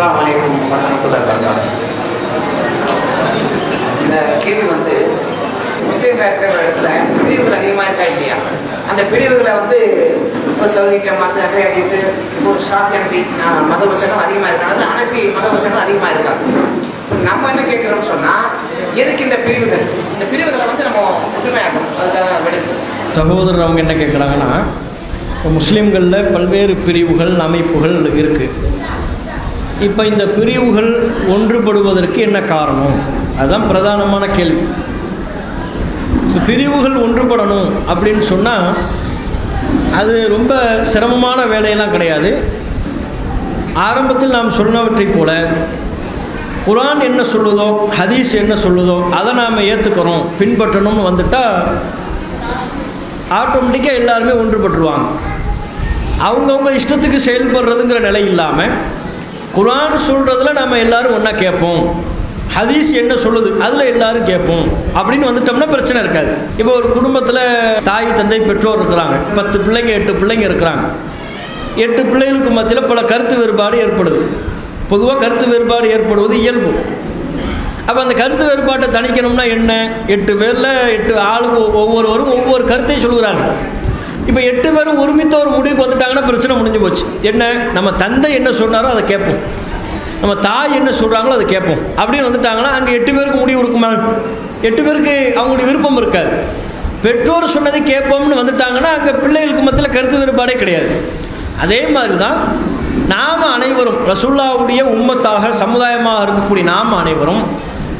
அஸ்ஸலாமு அலைக்கும் வரமத்துல்லாஹி இந்த கேள்வி வந்து முஸ்லீம் இருக்கிற இடத்துல பிரிவுகள் அதிகமாக இருக்கா இல்லையா? அந்த பிரிவுகளை வந்து ஒரு தௌஹீத் ஜமாத் அஹ்லே ஹதீஸ் ஒரு ஷாஃபி அனஃபி மத அதிகமாக இருக்காங்க அதில் அனஃபி மத அதிகமாக இருக்காங்க நம்ம என்ன கேட்குறோம்னு சொன்னால் எதுக்கு இந்த பிரிவுகள்? இந்த பிரிவுகளை வந்து நம்ம ஒற்றுமையாக்கணும். அதுக்காக விடுத்து சகோதரர் அவங்க என்ன கேட்குறாங்கன்னா இப்போ முஸ்லீம்களில் பல்வேறு பிரிவுகள் அமைப்புகள் இருக்குது இப்போ இந்த பிரிவுகள் ஒன்றுபடுவதற்கு என்ன காரணம்? அதுதான் பிரதானமான கேள்வி. பிரிவுகள் ஒன்றுபடணும் அப்படின்னு சொன்னால் அது ரொம்ப சிரமமான வேலையெல்லாம் கிடையாது. ஆரம்பத்தில் நாம் சொன்னவற்றைப் போல குரான் என்ன சொல்லுதோ ஹதீஸ் என்ன சொல்லுதோ அதை நாம் ஏற்றுக்கிறோம் பின்பற்றணும்னு வந்துட்டால் ஆட்டோமேட்டிக்காக எல்லாருமே ஒன்றுபட்டுருவாங்க. அவங்கவுங்க இஷ்டத்துக்கு செயல்படுறதுங்கிற நிலை இல்லாமல் குரான் சொல்கிறதுல நம்ம எல்லாரும் ஒன்றா கேட்போம். ஹதீஸ் என்ன சொல்லுது? அதில் எல்லாரும் கேட்போம். அப்படின்னு வந்துட்டோம்னா பிரச்சனை இருக்காது. இப்போ ஒரு குடும்பத்தில் தாய் தந்தை பெற்றோர் இருக்கிறாங்க. பத்து பிள்ளைங்க எட்டு பிள்ளைங்க இருக்கிறாங்க. எட்டு பிள்ளைகளுக்கு மத்தியில் பல கருத்து வேறுபாடு ஏற்படுது. பொதுவாக கருத்து வேறுபாடு ஏற்படுவது இயல்பு. அப்போ அந்த கருத்து வேறுபாட்டை தணிக்கணும்னா என்ன? எட்டு பேரில் எட்டு ஆளுக்கு ஒ- ஒவ்வொருவரும் ஒவ்வொரு கருத்தையும் சொல்கிறாங்க இப்போ எட்டு பேரும் ஒருமித்த ஒரு முடிவுக்கு வந்துட்டாங்கன்னா பிரச்சனை முடிஞ்சு போச்சு. என்ன? நம்ம தந்தை என்ன சொன்னாரோ அதை கேட்போம். நம்ம தாய் என்ன சொல்கிறாங்களோ அதை கேட்போம். அப்படின்னு வந்துட்டாங்கன்னா அங்கே எட்டு பேருக்கு முடிவு இருக்குமா எட்டு பேருக்கு அவங்களுடைய விருப்பம் இருக்காது. பெற்றோர் சொன்னதை கேட்போம்னு வந்துட்டாங்கன்னா அங்கே பிள்ளைகளுக்கு மத்தியில் கருத்து வேறுபாடே கிடையாது. அதே மாதிரி தான் நாம் அனைவரும் ரசுல்லாவுடைய உம்மத்தாக சமுதாயமாக இருக்கக்கூடிய நாம் அனைவரும்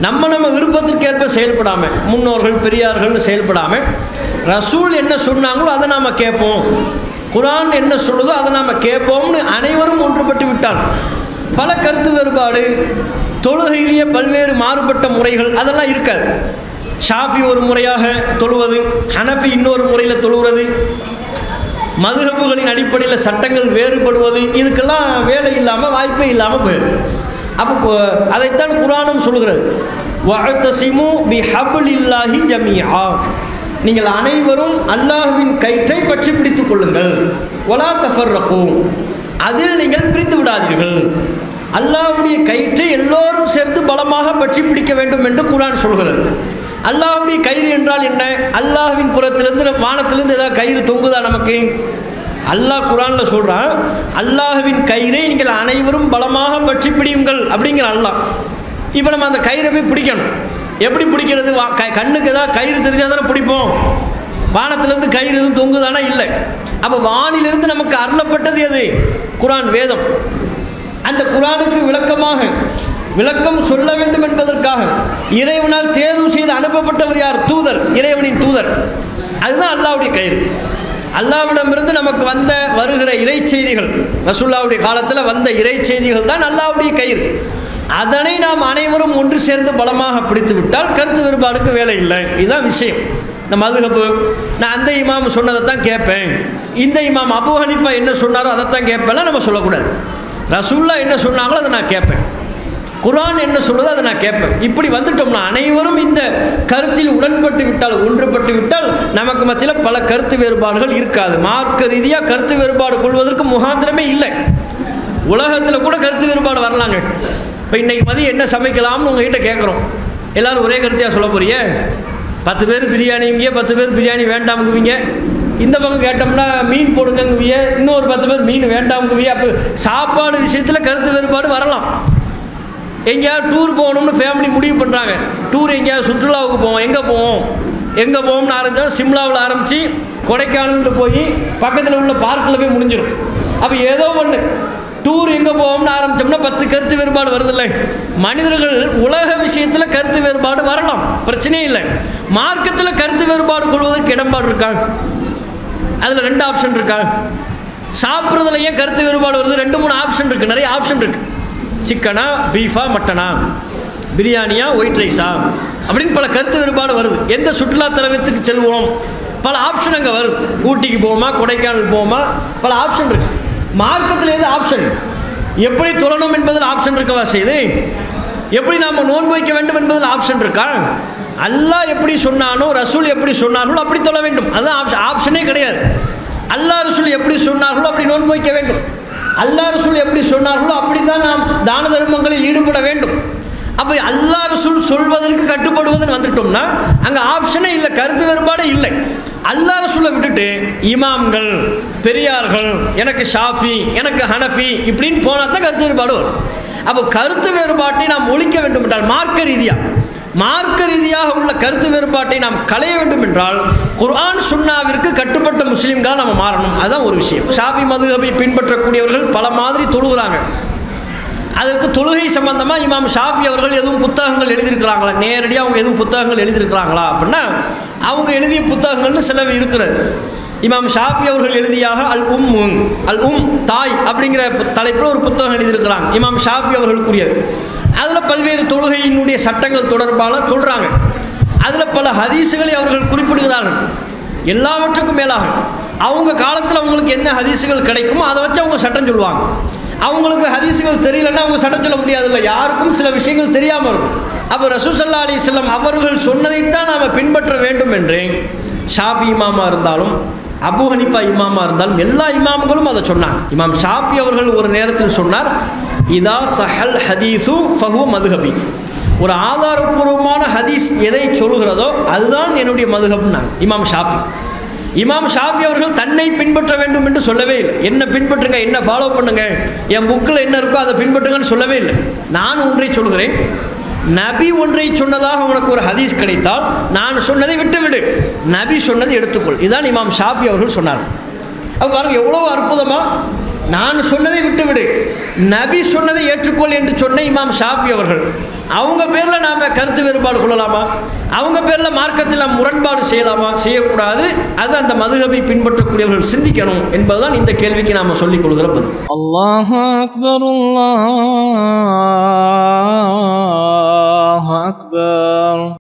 நம்ம நம்ம விருப்பத்திற்கேற்ப செயல்படாமல் முன்னோர்கள் பெரியார்கள்னு செயல்படாமல் ரசூல் என்ன சொன்னாங்களோ அதை நாம் கேட்போம். குரான் என்ன சொல்லுதோ அதை நாம் கேட்போம்னு அனைவரும் ஒன்றுபட்டு விட்டான் பல கருத்து வேறுபாடு தொழுகையிலேயே பல்வேறு மாறுபட்ட முறைகள் அதெல்லாம் இருக்காது. ஷாஃபி ஒரு முறையாக தொழுவது ஹனஃபி இன்னொரு முறையில் தொழுவது மதுகப்புகளின் அடிப்படையில் சட்டங்கள் வேறுபடுவது இதுக்கெல்லாம் வேலை இல்லாமல் வாய்ப்பே இல்லாமல் போயிடும் அப்போ அதைத்தான் குரானும் சொல்கிறது வஅத்தசிமு பி ஹபுல் இல்லாஹி ஜமியா நீங்கள் அனைவரும் அல்லாஹுவின் கயிற்றை பற்றி பிடித்துக் கொள்ளுங்கள். ஒலா தஃபர் தஃபர்ரகு. அதில் நீங்கள் பிரித்து விடாதீர்கள். அல்லாஹுடைய கயிற்றை எல்லோரும் சேர்ந்து பலமாக பற்றி பிடிக்க வேண்டும் என்று குரான் சொல்கிறது. அல்லாஹுடைய கயிறு என்றால் என்ன? அல்லாஹுவின் புறத்திலிருந்து வானத்திலிருந்து ஏதாவது கயிறு தொங்குதா நமக்கு? அல்லாஹ் குரான்ல சொல்றான் அல்லாஹுவின் கயிறை நீங்கள் அனைவரும் பலமாக பற்றி பிடியுங்கள் அப்படிங்கிற அல்லாஹ். இப்போ நம்ம அந்த கயிறை போய் பிடிக்கணும். எப்படி பிடிக்கிறது? வா- க- கண்ணுக்கு ஏதாவது கயிறு தெரிஞ்சால் தானே பிடிப்போம். வானத்திலேருந்து கயிறு எதுவும் தொங்குதானா இல்லை. அப்போ வானிலிருந்து நமக்கு அருளப்பட்டது எது? குரான் வேதம். அந்த குரானுக்கு விளக்கமாக விளக்கம் சொல்ல வேண்டும் என்பதற்காக இறைவனால் தேர்வு செய்து அனுப்பப்பட்டவர் யார்? தூதர் இறைவனின் தூதர். அதுதான் அல்லாவுடைய கயிறு. அல்லாவிடமிருந்து நமக்கு வந்த வருகிற இறை செய்திகள் ரசுல்லாவுடைய காலத்தில் வந்த இறை செய்திகள் தான் அல்லாவுடைய கயிறு. அதனை நாம் அனைவரும் ஒன்று சேர்ந்து பலமாக பிடித்து விட்டால் கருத்து வேறுபாடுக்கு வேலை இல்லை. இதுதான் விஷயம். இந்த மதுகப்பு நான் அந்த இமாம் சொன்னதை தான் கேட்பேன். இந்த இமாம் அபு ஹனிஃபா என்ன சொன்னாரோ அதைத்தான் கேட்பேன்லாம் நம்ம சொல்லக்கூடாது. ரசூல்லா என்ன சொன்னாங்களோ அதை நான் கேட்பேன். குரான் என்ன சொல்லுதோ அதை நான் கேட்பேன். இப்படி வந்துட்டோம்னா அனைவரும் இந்த கருத்தில் உடன்பட்டு விட்டால் ஒன்றுபட்டு விட்டால் நமக்கு மத்தியில் பல கருத்து வேறுபாடுகள் இருக்காது. மார்க்க ரீதியாக கருத்து வேறுபாடு கொள்வதற்கு முகாந்திரமே இல்லை. உலகத்தில் கூட கருத்து வேறுபாடு வரலாங்க. இப்போ இன்றைக்கி மதியம் என்ன சமைக்கலாம்னு உங்ககிட்ட கேட்குறோம் எல்லோரும் ஒரே கருத்தியாக சொல்ல போறிய பத்து பேர் பிரியாணிங்க பத்து பேர் பிரியாணி வேண்டாம்ங்குவீங்க. இந்த பக்கம் கேட்டோம்னா மீன் போடுங்கங்குவிய இன்னொரு பத்து பேர் மீன் வேண்டாம்ங்குவிய அப்போ சாப்பாடு விஷயத்தில் கருத்து வேறுபாடு வரலாம். எங்கேயாவது டூர் போகணும்னு ஃபேமிலி முடிவு பண்ணுறாங்க டூர் எங்கேயாவது சுற்றுலாவுக்கு போவோம். எங்கே போவோம்? எங்கே போவோம்னு ஆரம்பித்தோம் சிம்லாவில் ஆரம்பித்து கொடைக்கானல்ட்டு போய் பக்கத்தில் உள்ள பார்க்கில் போய் முடிஞ்சிடும் அப்போ ஏதோ ஒன்று டூர் எங்கே போவோம்னு ஆரம்பித்தோம்னா பத்து கருத்து வேறுபாடு வருதில்ல. மனிதர்கள் உலக விஷயத்தில் கருத்து வேறுபாடு வரலாம். பிரச்சனையே இல்லை. மார்க்கத்தில் கருத்து வேறுபாடு கொள்வதற்கு இடம்பாடு இருக்கா? அதில் ரெண்டு ஆப்ஷன் இருக்கா? சாப்பிட்றதுல ஏன் கருத்து வேறுபாடு வருது? ரெண்டு மூணு ஆப்ஷன் இருக்குது நிறைய ஆப்ஷன் இருக்குது சிக்கனா பீஃபா மட்டனா பிரியாணியா ஒயிட் ரைஸா அப்படின்னு பல கருத்து வேறுபாடு வருது. எந்த சுற்றுலா தலவத்துக்கு செல்வோம்? பல ஆப்ஷன் அங்கே வருது. ஊட்டிக்கு போவோமா? கொடைக்கானல் போவோமா? பல ஆப்ஷன் இருக்குது மார்க்கத்தில் எது ஆப்ஷன் எப்படி தொழணும் என்பதில் ஆப்ஷன் இருக்கவா செய்து? எப்படி நாம் நோன்பு வைக்க வேண்டும் என்பதில் ஆப்ஷன் இருக்கா? அல்லாஹ் எப்படி சொன்னானோ ரசூல் எப்படி சொன்னார்களோ அப்படி தொழ வேண்டும். அதுதான் ஆப்ஷன் ஆப்ஷனே கிடையாது. அல்லாஹ் ரசூல் எப்படி சொன்னார்களோ அப்படி நோன்பு வைக்க வேண்டும். அல்லாஹ் ரசூல் எப்படி சொன்னார்களோ அப்படித்தான் நாம் தான தர்மங்களில் ஈடுபட வேண்டும். அப்போ அல்லாஹ் ரசூல் சொல்வதற்கு கட்டுப்படுவதுன்னு வந்துட்டோம்னா அங்கே ஆப்ஷனே இல்லை கருத்து வேறுபாடு இல்லை. அல்லாஹ் ரசூலை விட்டுட்டு இமாம்கள் பெரியார்கள் எனக்கு ஷாஃபி எனக்கு ஹனஃபி இப்படின்னு போனால் தான் கருத்து வேறுபாடு வரும். அப்போ கருத்து வேறுபாட்டை நாம் ஒழிக்க வேண்டும் என்றால் மார்க்க ரீதியாக மார்க்க ரீதியாக உள்ள கருத்து வேறுபாட்டை நாம் களைய வேண்டும் என்றால் குர்ஆன் சுன்னாவிற்கு கட்டுப்பட்ட முஸ்லீம்களாக நம்ம மாறணும். அதுதான் ஒரு விஷயம். ஷாஃபி மதுகபை பின்பற்றக்கூடியவர்கள் பல மாதிரி தொழுகிறாங்க. அதற்கு தொழுகை சம்பந்தமாக இமாம் ஷாஃபி அவர்கள் எதுவும் புத்தகங்கள் எழுதியிருக்கிறாங்களா? நேரடியாக அவங்க எதுவும் புத்தகங்கள் எழுதியிருக்கிறாங்களா? அப்படின்னா அவங்க எழுதிய புத்தகங்கள்னு சில இருக்கிறது. இமாம் ஷாஃபி அவர்கள் எழுதியாக அல் உம் அல் உம் தாய் அப்படிங்கிற தலைப்பில் ஒரு புத்தகம் எழுதியிருக்கிறாங்க. இமாம் ஷாஃபி அவர்களுக்குரியது. அதில் பல்வேறு தொழுகையினுடைய சட்டங்கள் தொடர்பான சொல்கிறாங்க அதில் பல ஹதீஸுகளை அவர்கள் குறிப்பிடுகிறார்கள். எல்லாவற்றுக்கும் மேலாக அவங்க காலத்தில் அவங்களுக்கு என்ன ஹதீஸுகள் கிடைக்குமோ அதை வச்சு அவங்க சட்டம் சொல்லுவாங்க. அவங்களுக்கு ஹதீஸுகள் தெரியலன்னா அவங்க சட்டம் சொல்ல முடியாதுல்ல. யாருக்கும் சில விஷயங்கள் தெரியாமல் இருக்கும். அப்போ ரசூசல்லா அலிஸ்லாம் அவர்கள் சொன்னதைத்தான் நாம் பின்பற்ற வேண்டும் என்று ஷாஃபி இமாமா இருந்தாலும் அபு ஹனிஃபா இமாமா இருந்தாலும் எல்லா இமாம்களும் அதை சொன்னாங்க. இமாம் ஷாஃபி அவர்கள் ஒரு நேரத்தில் சொன்னார் இதா சஹல் ஹதீஸு ஃபஹு மதுஹபி. ஒரு ஆதாரபூர்வமான ஹதீஸ் எதை சொல்கிறதோ அதுதான் என்னுடைய மதுஹப்னாங்க இமாம் ஷாஃபி. இமாம் ஷாஃபி அவர்கள் தன்னை பின்பற்ற வேண்டும் என்று சொல்லவே இல்லை. என்ன பின்பற்றுங்க என்ன ஃபாலோ பண்ணுங்க? என் புக்கில் என்ன இருக்கோ அதை பின்பற்றுங்கன்னு சொல்லவே இல்லை. நான் ஒன்றை சொல்கிறேன். நபி ஒன்றை சொன்னதாக உனக்கு ஒரு ஹதீஸ் கிடைத்தால் நான் சொன்னதை விட்டுவிடு. நபி சொன்னதை எடுத்துக்கொள். இதுதான் இமாம் ஷாஃபி அவர்கள் சொன்னார் அப்போ பாருங்க எவ்வளோ அற்புதமா? நான் சொன்னதை விட்டுவிடு. நபி சொன்னதை ஏற்றுக்கொள் என்று சொன்ன இமாம் ஷாஃபி அவர்கள். அவங்க பேரில் நாம் கருத்து வேறுபாடு கொள்ளலாமா? அவங்க பேரில் மார்க்கத்தில் நாம் முரண்பாடு செய்யலாமா? செய்யக்கூடாது. அது அந்த மதுகபை பின்பற்றக்கூடியவர்கள் சிந்திக்கணும் என்பதுதான் இந்த கேள்விக்கு நாம் சொல்லிக் கொள்கிற பதில். அல்லாஹ் அக்பர் அல்லாஹ் அக்பர்.